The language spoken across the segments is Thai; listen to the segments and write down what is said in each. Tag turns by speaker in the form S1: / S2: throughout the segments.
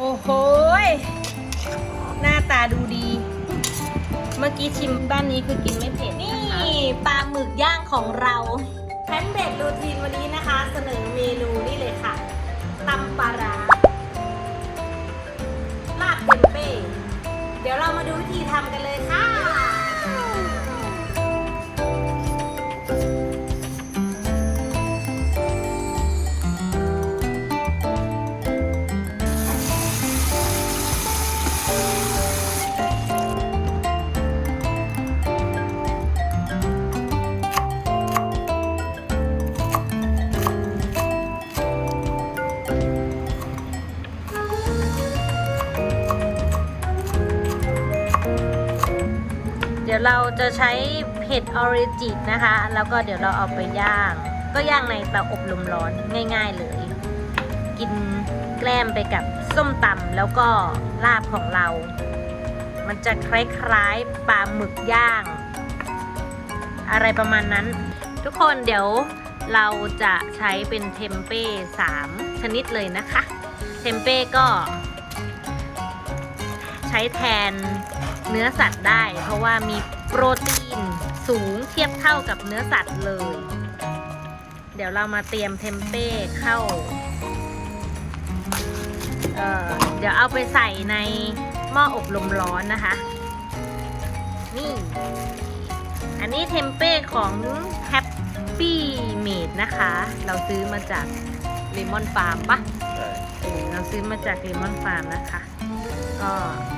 S1: โอ้โหยหน้าตาดูดี เมื่อกี้ชิมบ้านนี้คือกินไม่เผ็ดนี่ปลาหมึกย่างของเราแพนเบรกรูทีนวันนี้นะคะ เสนอเมนูนี่เลยค่ะตำปลาร้าลาบเทมเป้เดี๋ยวเรามาดูวิธีทำกันเลยค่ะ จะใช้เผ็ดออริจินะคะ แล้วก็เดี๋ยวเราเอาไปย่าง ก็ย่างในเตาอบลมร้อนง่าย ๆเลย กินแกล้มไปกับส้มตำแล้วก็ลาบของเรา มันจะคล้ายๆปลาหมึกย่าง อะไรประมาณนั้น ทุกคนเดี๋ยวเราจะใช้เป็นเทมเป้3ชนิดเลยนะคะ เทมเป้ก็ ใช้แทนเนื้อสัตว์ได้ เพราะว่ามี โปรตีนสูงเทียบเท่ากับเนื้อสัตว์เลย เดี๋ยวเรามาเตรียมเทมเป้เข้าเอ่อเดี๋ยวเอาไปใส่ในหม้ออบลมร้อนนะคะ นี่ อันนี้เทมเป้ของ Happy Made นะคะ เราซื้อมาจาก Lemon Farm ปะ
S2: ใช่
S1: เออเราซื้อมาจาก Lemon Farm นะคะก็อั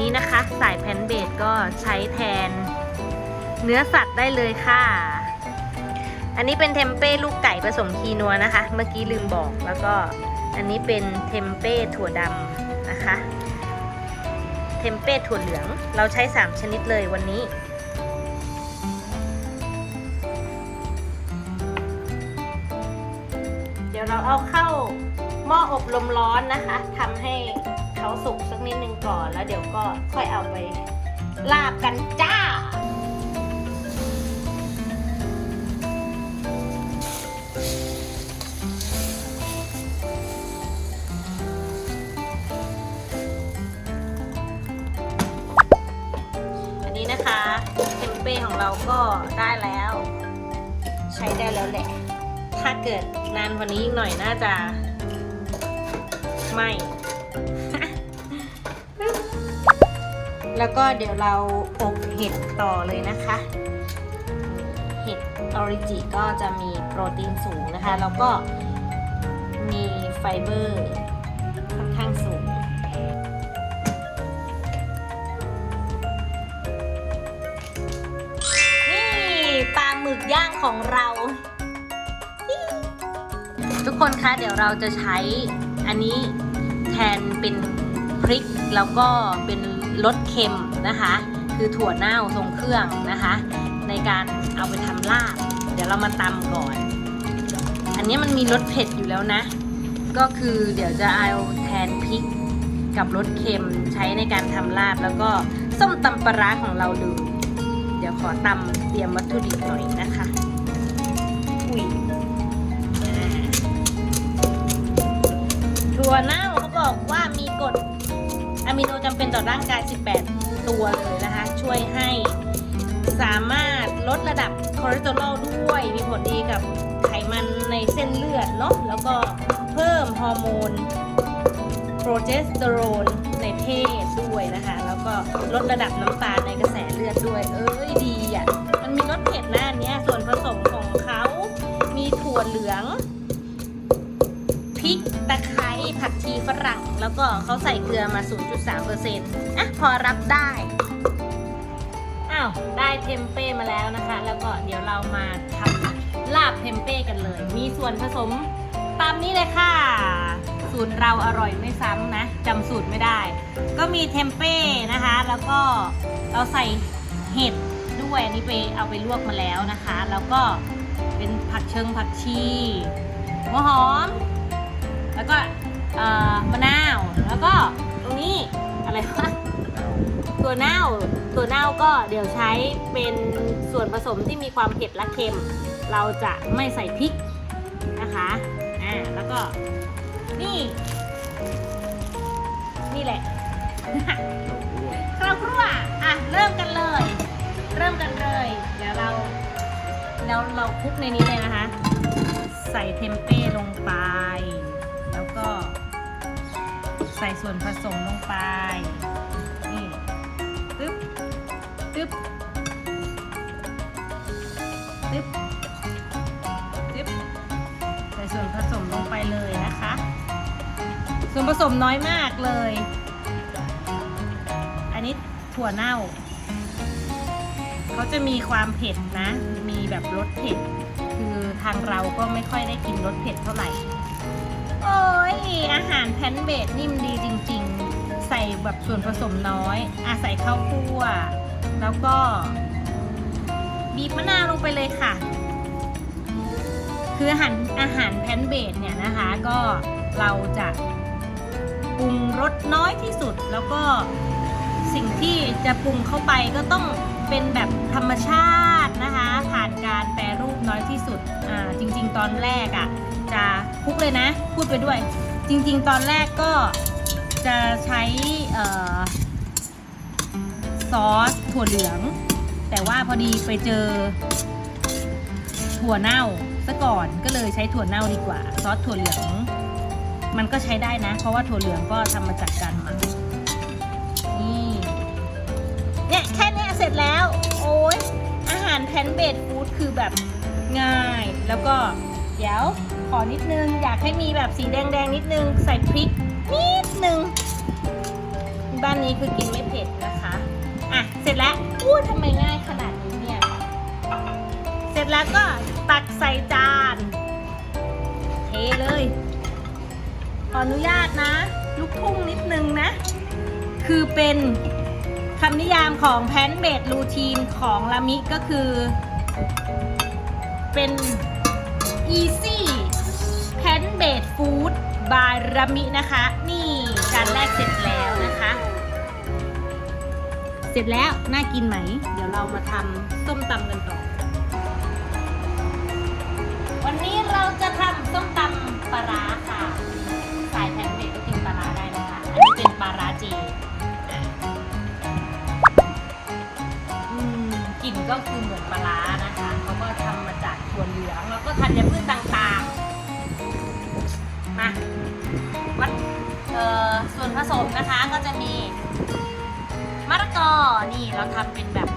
S1: นี้นะคะ สายแพนเบดก็ใช้แทน เนื้อสัตว์ได้เลยค่ะ อันนี้เป็นเทมเป้ลูกไก่ผสมคีนัวนะคะ เมื่อกี้ลืมบอกแล้วก็อันนี้เป็นเทมเป้ถั่วดำนะคะ เทมเป้ถั่วเหลืองเราใช้ 3 ชนิดเลยวันนี้เดี๋ยวเราเอาเข้าหม้ออบลมร้อนนะคะทำให้ เขาสุกสักนิดนึงก่อนแล้วเดี๋ยวก็ค่อยเอาไปลาบกันจ้า อันนี้นะคะเทมเป้ของเราก็ได้แล้ว ใช้ได้แล้วแหละ ถ้าเกิดนานกว่านี้อีกหน่อยน่าจะไม่ แล้วก็เดี๋ยวเราอบเห็ดต่อเลยนะคะ เห็ดออริจิก็จะมีโปรตีนสูงนะคะ แล้วก็มีไฟเบอร์ค่อนข้างสูงนี่ปลาหมึกย่างของเรา ทุกคนคะเดี๋ยวเราจะใช้อันนี้แทนเป็นพริกแล้วก็เป็น รสเค็มนะคะ คือถั่วเน่าทรงเครื่องนะคะ ในการเอาไปทำลาบ เดี๋ยวเรามาตำก่อน อันนี้มันมีรสเผ็ดอยู่แล้วนะ ก็คือเดี๋ยวจะเอาแทนพริกกับรสเค็มใช้ในการทำลาบ แล้วก็ส้มตำปลาร้าของเราเลยเดี๋ยวขอตำเตรียมวัตถุดิบหน่อยนะคะอุ้ยถั่วเน่าเขาบอกว่ามีกรด อะมิโนจำเป็นต่อร่างกาย 18 ตัวเลยนะคะ ช่วยให้สามารถลดระดับคอเลสเตอรอลด้วย มีผลดีกับไขมันในเส้นเลือดเนาะแล้วก็เพิ่มฮอร์โมนโปรเจสเตอโรนในเพศด้วยนะคะ แล้วก็ลดระดับน้ำตาลในกระแสเลือดด้วย เอ้ยดีอะ มันมีรสเผ็ดนะอันเนี้ยส่วนผสมของเขา มีถั่วเหลือง ริกตะไคร้ผักชีฝรั่ง แล้วก็เขาใส่เกลือมา 0.3%อะพอรับได้ อ้าว ได้เทมเป้มาแล้วนะคะ แล้วก็เดี๋ยวเรามาทำลาบเทมเป้กันเลย มีส่วนผสมตามนี้เลยค่ะ สูตรเราอร่อยไม่ซ้ำนะจำสูตรไม่ได้ ก็มีเทมเป้นะคะ แล้วก็เราใส่เห็ดด้วยอันนี้ไปเอาไปลวกมาแล้วนะคะ แล้วก็เป็นผักเชิงผักชีหัวหอม แล้วก็เอ่อมะนาว แล้วก็ตรงนี้อะไรวะ ตัวเน่า ตัวเน่าก็เดี๋ยวใช้เป็นส่วนผสมที่มีความเผ็ดและเค็ม เราจะไม่ใส่พริกนะคะ อ่า แล้วก็นี่ นี่แหละครอบครัวอะ เริ่มกันเลย เริ่มกันเลย เดี๋ยวเราเราเราคลุกในนี้เลยนะคะ ใส่เทมเป้ลงไป แล้วก็ใส่ส่วนผสมลงไป นี่ ตึ๊บ ตึ๊บ ตึ๊บ ตึ๊บ ใส่ส่วนผสมลงไปเลยนะคะ ส่วนผสมน้อยมากเลย อันนี้ถั่วเน่า เขาจะมีความเผ็ดนะ มีแบบรสเผ็ด คือทางเราก็ไม่ค่อยได้กินรสเผ็ดเท่าไหร่ ยอาหารแพนเบดนิ่มดีจริง ๆ ใส่แบบส่วนผสมน้อยอาใส่ข้าวคั่ว แล้วก็ บีบมะนาวลงไปเลยค่ะ คืออาหารอาหารแพนเบดเนี่ยนะคะ ก็เราจะปรุงรสน้อยที่สุด แล้วก็สิ่งที่จะปรุงเข้าไปก็ต้องเป็นแบบธรรมชาตินะคะ ผ่านการแปรรูปน้อยที่สุดอ่าจริง ๆ ตอนแรกอะ่ะ จะคุกเลยนะ พูดไปด้วย จริง ๆ ตอนแรกก็จะใช้ออซอสถั่วเหลือง แต่ว่าพอดีไปเจอ ถั่วเน่าซะก่อนก็เลยใช้ถั่วเน่าดีกว่า ซอสถั่วเหลือง มันก็ใช้ได้นะ เพราะว่าถั่วเหลืองก็ทำมาจากการหมักนี่เนี่ยแค่เนี้ยเสร็จแล้ว โอ้ยอาหารแพนเบดฟู้ดคือแบบง่ายแล้วก็เดี๋ยว ขอนิดนึง อยากให้มีแบบสีแดงๆนิดนึง ใส่พริกนิดนึง บ้านนี้คือกินไม่เผ็ดนะคะ อะ เสร็จแล้วอู้ทำไมง่ายขนาดนี้เนี่ย เสร็จแล้วก็ตักใส่จาน เทเลย ขออนุญาตนะ ลูกทุ่งนิดนึงนะ คือเป็นคำนิยามของแพนเบดรูทีนของลามิก็คือเป็น easy รามินะคะ นี่จานแรกเสร็จแล้วนะคะ เสร็จแล้วน่ากินไหม เดี๋ยวเรามาทำส้มตำกันต่อ วันนี้เราจะทำส้มตำปลาร้าค่ะสายแพนเบกก็กินปลาร้าได้นะคะ อันนี้เป็นปลาร้าจอืมกลิ่นก็คือเหมือนปลาร้านะคะเขาก็ทำมาจากถั่วเหลืองแล้วก็ธัญพืชต่างๆ วนผสมนะคะก็จะมีมะละกอ นี่เราทำเป็นแบบ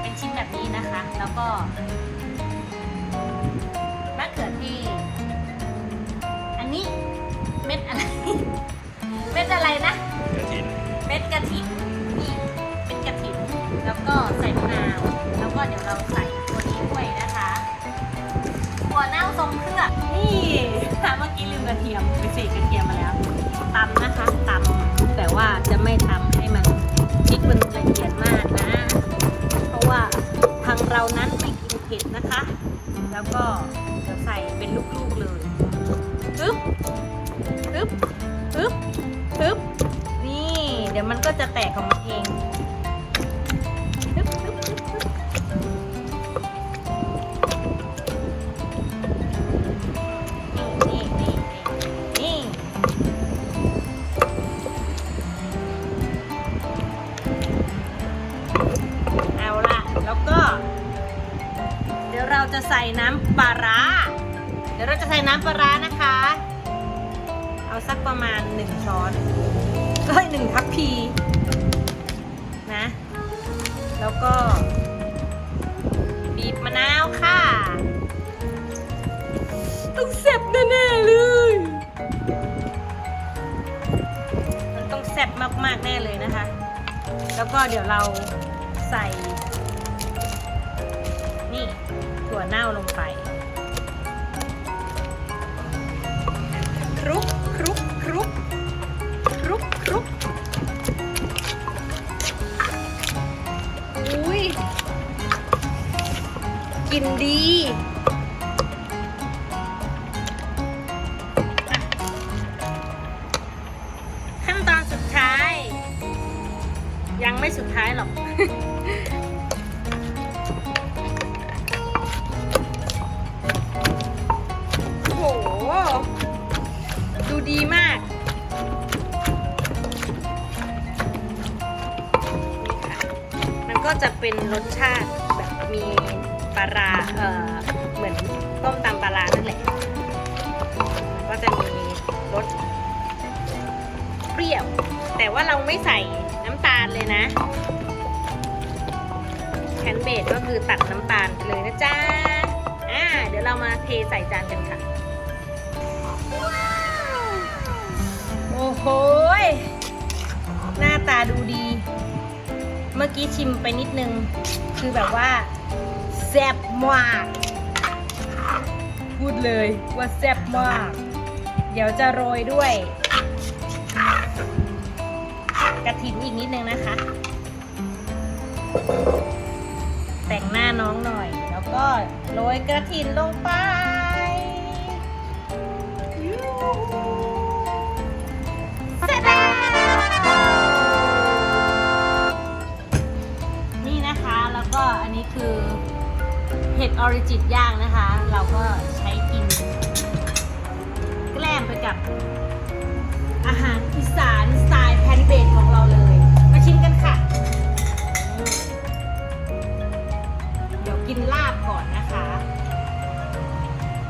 S1: เป็นชิ้นแบบนี้นะคะ แล้วก็มะเขือเทศอันนี้เม็ดอะไร เม็ดอะไรนะ
S2: กระถิน
S1: เม็ดกระถินนี่เม็ดกระถินแล้วก็ใส่มะนาว แล้วก็เดี๋ยวเราใส่ตัวนี้ด้วยนะคะตัวเน่าทรงเครื่องนี่ เมื่อกี้ลืมกระเทียมไปเศษกระเทียมมาแล้ว ตำนะคะตำแต่ว่าจะไม่ทำให้มันพริกมันละเอียดมากนะ เพราะว่าทางเรานั้นไม่กินเผ็ดนะคะ แล้วก็จะใส่เป็นลูกๆเลยปึ๊บปึ๊บปึ๊บปึ๊บนี่ เดี๋ยวมันก็จะแตกของมันเองนี่นี่ หนึ่งช้อนก็หนึ่งทัพพีนะ แล้วก็ บีบมะนาวค่ะ ต้องแซ่บแน่ๆเลย มันต้องแซ่บมากๆแน่เลยนะคะ แล้วก็เดี๋ยวเราใส่ นี่ถั่วเน่าลงไป กินดี ปลาร้าเอ่อเหมือนต้มตำปลาร้านั่นแหละก็จะมีรสเปรี้ยว แต่ว่าเราไม่ใส่น้ำตาลเลยนะแคนเบดก็คือตัดน้ำตาลไปเลยนะจ๊ะอ่าเดี๋ยวเรามาเทใส่จานกันค่ะโอ้โหหน้าตาดูดี เมื่อกี้ชิมไปนิดนึง คือแบบว่า แซ่บมาก พูดเลยว่าแซ่บมาก เดี๋ยวจะโรยด้วย กระถินอีกนิดนึงนะคะ แต่งหน้าน้องหน่อย แล้วก็โรยกระถินลงไป ห็ดออริจินย่างนะคะ เราก็ใช้กิน แกล้มไปกับ อาหารอีสานสไตล์แพนเบดของเราเลย มาชิมกันค่ะ เดี๋ยวกินลาบก่อนนะคะ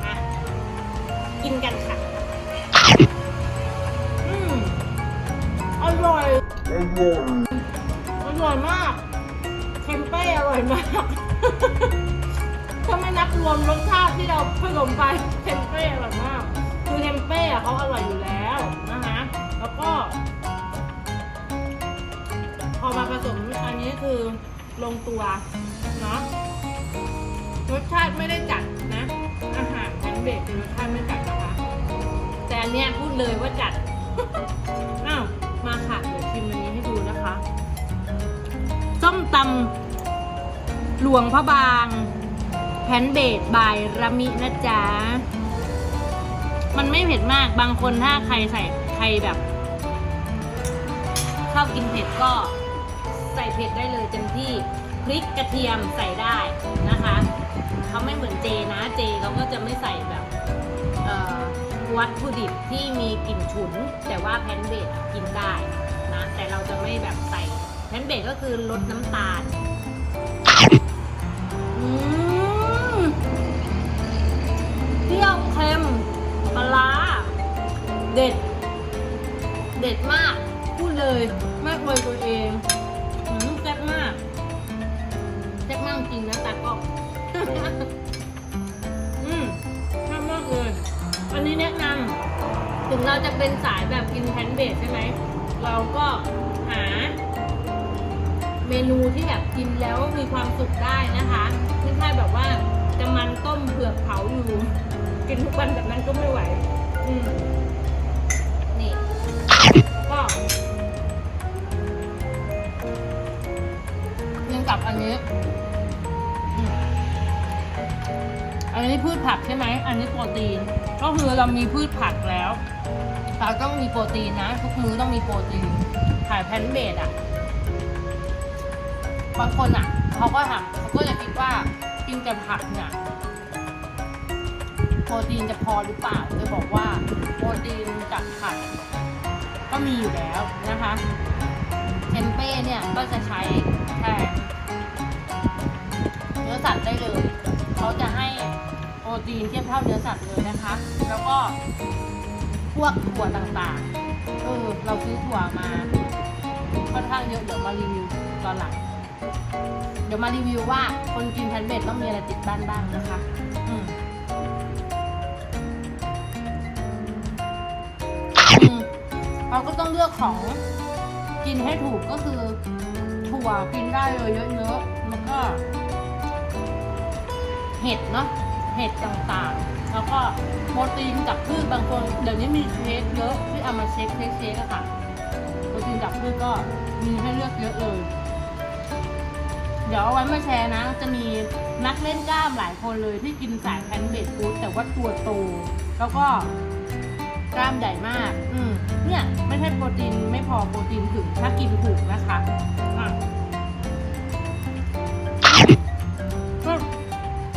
S1: มากินกันค่ะ อืมอร่อยอร่อยมากเทมเป้อร่อยมาก ถ้าไม่นับรวมรสชาติที่เราผสมไปเทมเป้อร่อยมาก คือเทมเป้อะเขาอร่อยอยู่แล้วนะคะแล้วก็ พอมาผสมอันนี้คือลงตัวเนาะรสชาติไม่ได้จัดนะ อาหารแพนเบกรสชาติไม่จัดนะคะ แต่อันเนี้ยพูดเลยว่าจัดอ้าวมาค่ะเดี๋ยวชิมอันนี้ให้ดูนะคะส้มตำหลวงพระบาง แพนเบดบายรามินะจ๊ะ มันไม่เผ็ดมากบางคนถ้าใครใส่ใครแบบ ชอบกินเผ็ดก็ใส่เผ็ดได้เลยเต็มที่พริกกระเทียมใส่ได้นะคะเขาไม่เหมือนเจนะเจเขาก็จะไม่ใส่แบบวัตถุดิบที่มีกลิ่นฉุน แต่ว่าแพนเบดกินได้นะแต่เราจะไม่แบบใส่แพนเบดก็คือลดน้ำตาลอืม ค็มปลาร้าเด็ด เด็ดมาก พูดเลยไม่อวยตัวเองอืมแซ่บมากแซ่บมากจริงนะตากล้องอืมแซ่บมากเลย อันนี้แนะนำถึงเราจะเป็นสายแบบกินแพนเบสใช่ไหม เราก็หา เมนูที่แบบกินแล้วมีความสุขได้นะคะไม่ใช่แบบว่าจะมันต้มเผือกเผาอยู่ กินทุกวันแบบนั้นก็ไม่ไหว อืมนี่ ก็ยังกับอันนี้ อันนี้พืชผักใช่ไหม อันนี้โปรตีน ก็คือเรามีพืชผักแล้วเราต้องมีโปรตีนนะ ทุกมื้อต้องมีโปรตีนขายแพนเบดอะบางคนอะ เขาก็ทำเขาก็จะคิดว่ากินแต่ผักเนี่ย ปรตีนจะพอหรือเปล่าจะบอกว่าโปรตีนจากผักก็มีอยู่แล้วนะคะเทมเป้เนี่ยก็จะใช้แทนเนื้อสัตว์ได้เลยเขาจะให้โปรตีนเทียบเท่าเนื้อสัตว์เลยนะคะ แล้วก็พวกถั่วต่างๆเออเราซื้อถั่วมาค่อนข้างเยอะเดี๋ยวมารีวิวตอนหลัง เดี๋ยวมารีวิวว่าคนกินแพนเบดต้องมีอะไรติดบ้านบ้างนะคะ เราก็ต้องเลือกของกินให้ถูกก็คือถั่วกินได้เลยเยอะๆแล้วก็เห็ดเนาะเห็ดต่างๆ แล้วก็โปรตีนจากพืชบางคนเดี๋ยวนี้มีเชคเยอะที่เอามาเช็คเช็คเช็คอะค่ะโปรตีนจากพืชก็มีให้เลือกเยอะเลยเดี๋ยวเอาไว้มาแชร์นะ จะมีนักเล่นกล้ามหลายคนเลยที่กินสายแพนเบดฟู้ดแต่ว่าตัวโตแล้วก็ กล้ามใหญ่มาก อืมเนี่ยไม่ใช่โปรตีนไม่พอโปรตีนถึงถ้ากินถูกนะคะอะ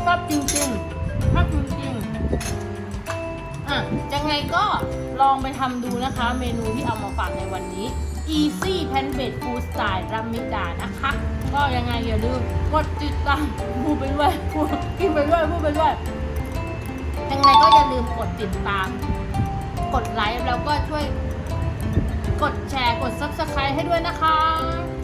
S1: ชอบจริงๆชอบจริงๆอะยังไงก็ลองไปทำดูนะคะ เมนูที่เอามาฝากในวันนี้ Easy Pan b a t e Food Style รัมมิดานะคะ ก็ยังไงอย่าลืมกดติดตามพูดไปด้วยพูดกินไปด้วยพูดไปด้วยยังไงก็อย่าลืมกดติดตาม กดไลค์แล้วก็ช่วย กดแชร์กด Subscribe ให้ด้วยนะคะ